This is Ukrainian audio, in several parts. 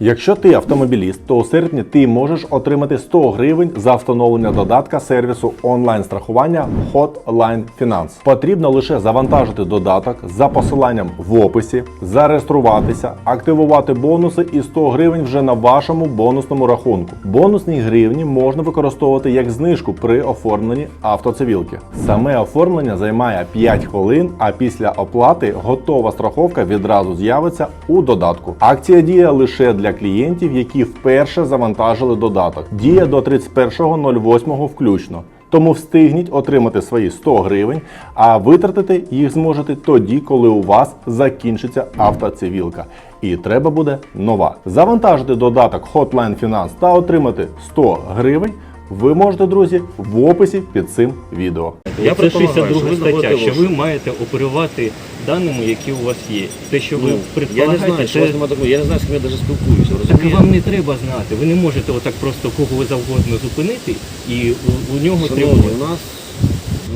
Якщо ти автомобіліст, то у серпні ти можеш отримати 100 гривень за встановлення додатка сервісу онлайн-страхування Hotline Finance. Потрібно лише завантажити додаток за посиланням в описі, зареєструватися, активувати бонуси і 100 гривень вже на вашому бонусному рахунку. Бонусні гривні можна використовувати як знижку при оформленні автоцивілки. Саме оформлення займає 5 хвилин, а після оплати готова страховка відразу з'явиться у додатку. Акція діє лише для клієнтів, які вперше завантажили додаток. Діє до 31.08 включно. Тому встигніть отримати свої 100 гривень, а витратити їх зможете тоді, коли у вас закінчиться автоцивілка. І треба буде нова. Завантажити додаток Hotline Finance та отримати 100 гривень. Ви можете, друзі, в описі під цим відео. Я Це предполагаю, 62 стаття, що ви маєте оперувати даними, які у вас є. Те, що ви Ну, я предполагаєте, не знаю, що вас немає такого, я не знаю, з ким я навіть спілкуюся, Так вам не треба знати. Ви не можете отак просто кого ви завгодно зупинити і у, у нього треба. у нас,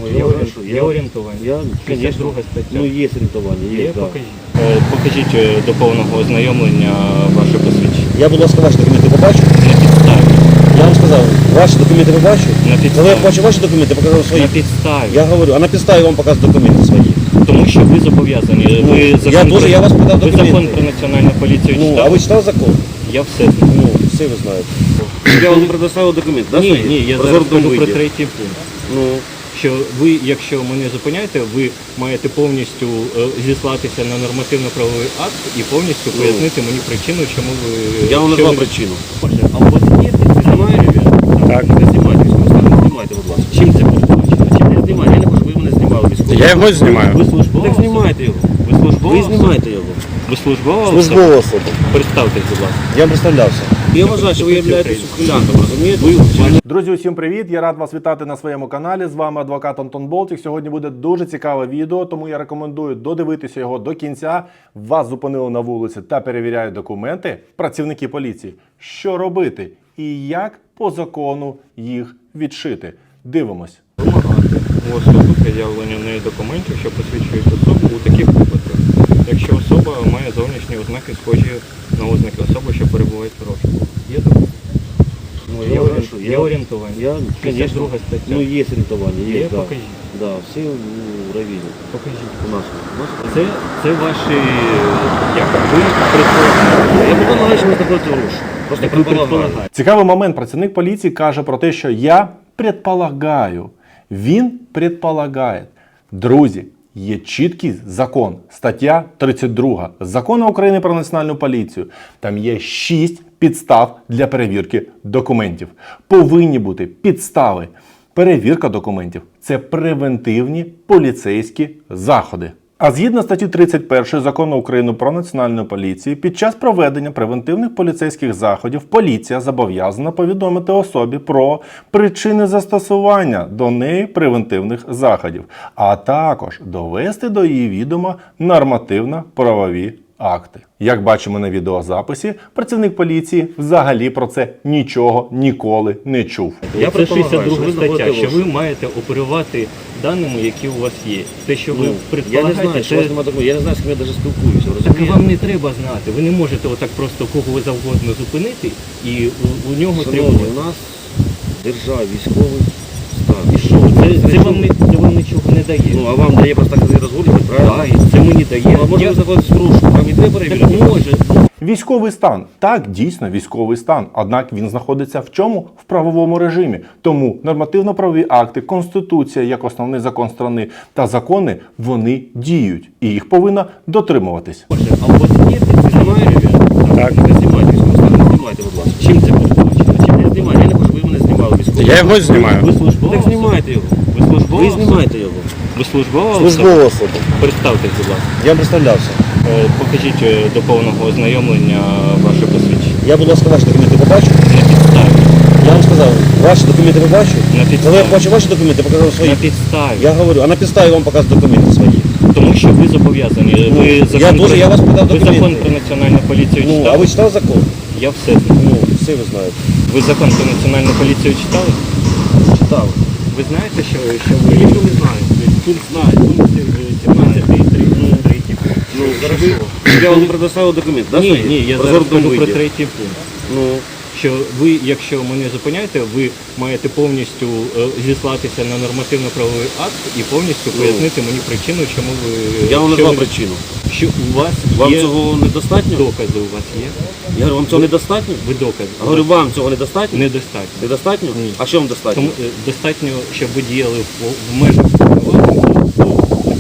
ну, Є, я я, орієнтування. я, 62 звісно, стаття. ну, є орієнтування, є, да. покажіть. Е, Покажіть е, до повного ознайомлення ваше посвідчення. Я, будь ласка, ваші документи побачу. На підставі. Я вам сказав, ваші документи побачу. На Коли я побачу ваші документи, покажу свої. На підставі. Я говорю, а на підставі вам показую документи свої. Тому що ви зобов'язані. Ну, Ви я закон дуже- про- я вас питав ви документи. закон про національну поліцію Ну, читали? а ви читали закон? Я все знаю. Ну, все ви знаєте. Я вам предоставив документи, да, Ні, свої? ні, я зараз кажу про виді. третій пункт. Ну, Що ви, якщо мене зупиняєте, ви маєте повністю е, зіслатися на нормативно-правовий акт і повністю Ну. пояснити мені причину, чому ви я вам що назвав ви- причину. Боже, А у вас є? Так. Не знімайте не знімайте, будь ласка. Чим це передбачено? Чим не знімайте? Я не хочу, ви мене знімали військовий. Я його знімаю. Ви службова Так особа? знімайте його. Ви службова Ви особа? знімаєте його. Ви службова Службова особа? особа. Представтесь, будь ласка. Я представлявся. Я вважаю, що ви являєтесь ухилянтом, розумієте? Ви Друзі, усім привіт! Я рад вас вітати на своєму каналі. З вами адвокат Антон Болтік. Сьогодні буде дуже цікаве відео, тому я рекомендую додивитися його до кінця. Вас зупинили на вулиці та перевіряють документи працівники поліції. Що робити і як по закону їх відшити? Дивимось. Вимагати у особи пред'явлення неї документів, що посвідчують особу у таких випадках. Якщо особа має зовнішні ознаки, схожі на ознаки особи, що перебувають в розшуку. Є документ? Ну, Є, я що я, орієнтування. я, 62 звісно, стаття. ну, є орієнтування, є, Є, да. покажіть. Да, всі ну, ревізії Покажіть. у нас. У нас. Це, це ваші, як ви предполагаєте. Я що ви знаходите гроші. Просто предполагаю. Цікавий момент. Працівник поліції каже про те, що я предполагаю. Він предполагає. Друзі, є чіткий закон, стаття 32 Закону України про національну поліцію. Там є 6 підстав для перевірки документів. Повинні бути підстави. Перевірка документів це превентивні поліцейські заходи. А згідно статті 31 закону України про національну поліцію, під час проведення превентивних поліцейських заходів поліція зобов'язана повідомити особі про причини застосування до неї превентивних заходів, а також довести до її відома нормативно-правові акти. Як бачимо на відеозаписі, працівник поліції взагалі про це нічого ніколи не чув. Я предполагаю, 62 стаття, що ви маєте оперувати даними, які у вас є. Те, що ви Ну, я не знаю, що у вас немає такого, я не знаю, з ким я навіть спілкуюся, Так розумієте? вам не треба знати. Ви не можете отак просто кого ви завгодно зупинити і у, у нього Шановні, у нас держава, військовий стан. І що? Це, це, вам не, це вам нічого не дає. Ну, а вам дає просто так розгулювати, правильно? Так, і це мені дає. Ну, а може Я- ви знаходитесь в треба Так перевіряти? може. Військовий стан так дійсно військовий стан. Однак він знаходиться в чому? В правовому режимі. Тому нормативно-правові акти, конституція як основний закон страни та закони вони діють, і їх повинна дотримуватись. А у вас є Знімаєте? Так. Не знімайте знімайте, будь ласка. Чим це передбачено? Чим Не знімайте, я не хочу, щоб ви мене знімали військовий Я його знімаю. Ви службова Так знімайте його. Ви службова Ви особа? знімайте його. Ви службова? Службова особа. Представтесь, будь ласка. Я представлявся. Е, Покажіть е, до повного ознайомлення ваше посвідчення. Я, будь ласка, ваші документи побачу. На підставі. Я вам сказав, ваші документи побачу. На Коли я підставі. побачу ваші документи, покажу вам свої. На підставі. Я говорю, а на підставі вам показую документи свої. Тому що ви зобов'язані. Ви я закон дуже- про- я вас питав Ви документи. закон про національну поліцію Ну, а читали? ви читали закон? Я все знаю. Ну, все ви знаєте. Ви закон про національну поліцію читали? Читали. Ви знаєте, що, що ви... Ніхто не знає. Тут знає. Пункт 17 3 третій пункт. Ну, Хорошо. я вам предоставив документ, да? Ні, ні, я зараз кажу про третій пункт. Ну, Що ви, якщо мене зупиняєте, ви маєте повністю е, зіслатися на нормативно-правовий акт і повністю пояснити мені причину, чому ви я вам що назвав ви- причину. Що у вас Вам є цього недостатньо? докази у вас є? Я говорю, вам цього недостатньо? Ви докази. Я говорю, вам цього недостатньо? недостатньо. Недостатньо? Ні. А що вам достатньо? Тому е, достатньо, щоб ви діяли в, в межах закону,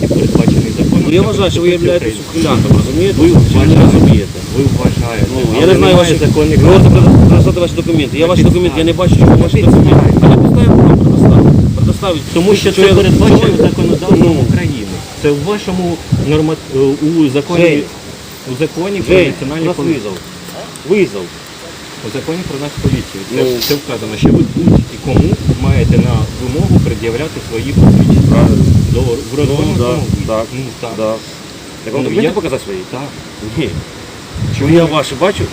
які передбачені законом. Ну, я вважаю, що ви являєтесь ухилянтом, розумієте? Ви Чи ви не вважаєте. розумієте? Ви вважаєте. Ну, але я не знаю немає ваші законних Ви можете предоставити ваші документи. Я ваші документи, я не бачу, чому ваші На підставі. документи. А підставі вам предоставити. Тому що це я- передбачено чому я- законодавством Ну. Це в вашому норма... е, у законі Жень. у законі про Жень, у національну нас поліцію. визов. Визов. У законі про нашу поліцію. Це, Ну. це вказано, що ви будь-кому маєте на вимогу пред'являти свої посвідчення. Правильно. До в Ну, розгорнутому да, виді. так, Ну, так. да. Так вам Ну, документи я- показати свої? Так. Ні. Чому я ваші бачу?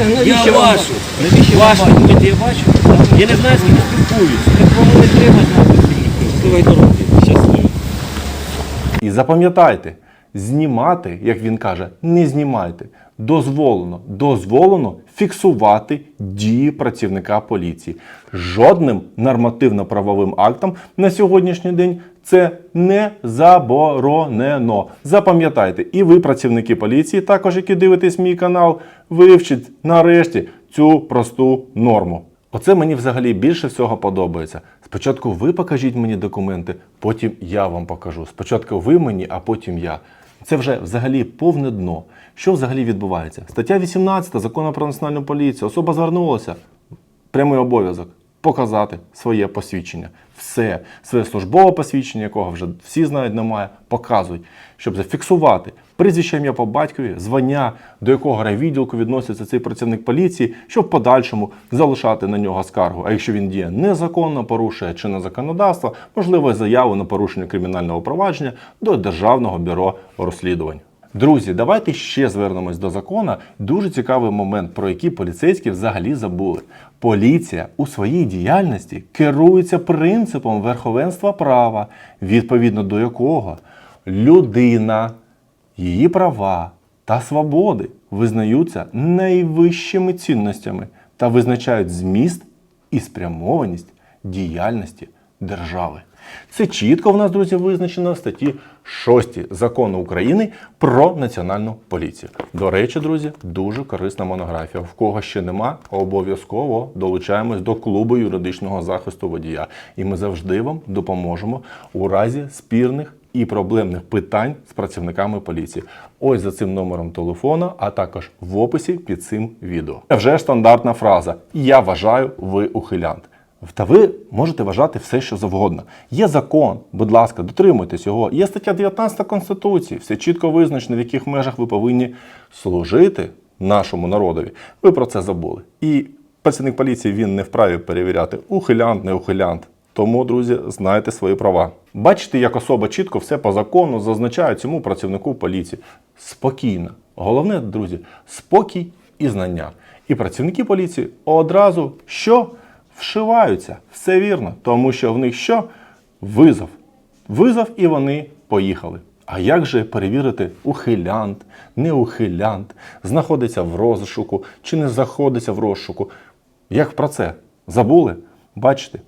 А Я навіщо вашу. Навіщо вам Ваші бачити? документи я бачу. Я не знаю, з ким спілкуюсь. Так вам не треба знати Співай дороги. І запам'ятайте, знімати, як він каже, не знімайте. Дозволено, дозволено фіксувати дії працівника поліції. Жодним нормативно-правовим актом на сьогоднішній день це не заборонено. Запам'ятайте, і ви, працівники поліції, також які дивитесь мій канал, вивчіть нарешті цю просту норму. Оце мені взагалі більше всього подобається. Спочатку ви покажіть мені документи, потім я вам покажу. Спочатку ви мені, а потім я. Це вже взагалі повне дно. Що взагалі відбувається? Стаття 18 закону про національну поліцію. Особа звернулася. Прямий обов'язок показати своє посвідчення. Все, своє службове посвідчення, якого вже всі знають, немає, показуй, щоб зафіксувати прізвище ім'я по батькові, звання, до якого райвідділку відноситься цей працівник поліції, щоб в подальшому залишати на нього скаргу. А якщо він діє незаконно, порушує чинне законодавство, можливо, заяву на порушення кримінального провадження до Державного бюро розслідувань. Друзі, давайте ще звернемось до закону. Дуже цікавий момент, про який поліцейські взагалі забули. Поліція у своїй діяльності керується принципом верховенства права, відповідно до якого людина, її права та свободи визнаються найвищими цінностями та визначають зміст і спрямованість діяльності держави. Це чітко в нас, друзі, визначено в статті 6 закону України про національну поліцію. До речі, друзі, дуже корисна монографія. В кого ще нема, обов'язково долучаємось до клубу юридичного захисту водія. І ми завжди вам допоможемо у разі спірних і проблемних питань з працівниками поліції. Ось за цим номером телефона, а також в описі під цим відео. Вже стандартна фраза: Я вважаю, ви ухилянт. Та ви можете вважати все, що завгодно. Є закон, будь ласка, дотримуйтесь його. Є стаття 19 Конституції, все чітко визначено, в яких межах ви повинні служити нашому народові. Ви про це забули. І працівник поліції він не вправі перевіряти, ухилянт, не ухилянт. Тому, друзі, знайте свої права. Бачите, як особа чітко все по закону зазначає цьому працівнику поліції. Спокійно. Головне, друзі, спокій і знання. І працівники поліції одразу що? Вшиваються. Все вірно. Тому що в них що? Визов. Визов і вони поїхали. А як же перевірити ухилянт, неухилянт, знаходиться в розшуку чи не знаходиться в розшуку? Як про це? Забули? Бачите?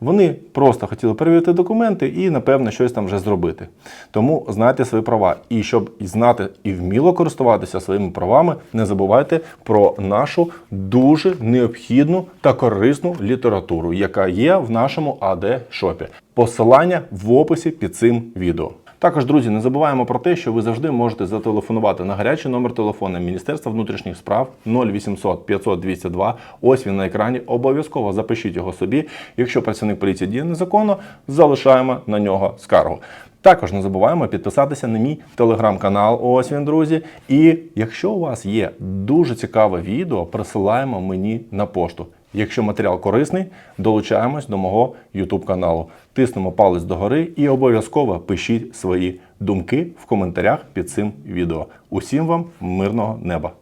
Вони просто хотіли перевірити документи і, напевно, щось там вже зробити. Тому знайте свої права. І щоб знати і вміло користуватися своїми правами, не забувайте про нашу дуже необхідну та корисну літературу, яка є в нашому АД-шопі. Посилання в описі під цим відео. Також, друзі, не забуваємо про те, що ви завжди можете зателефонувати на гарячий номер телефону Міністерства внутрішніх справ 0800 500 202. Ось він на екрані. Обов'язково запишіть його собі. Якщо працівник поліції діє незаконно, залишаємо на нього скаргу. Також не забуваємо підписатися на мій телеграм-канал. Ось він, друзі. І якщо у вас є дуже цікаве відео, присилаємо мені на пошту. Якщо матеріал корисний, долучаємось до мого YouTube каналу. Тиснемо палець догори і обов'язково пишіть свої думки в коментарях під цим відео. Усім вам мирного неба!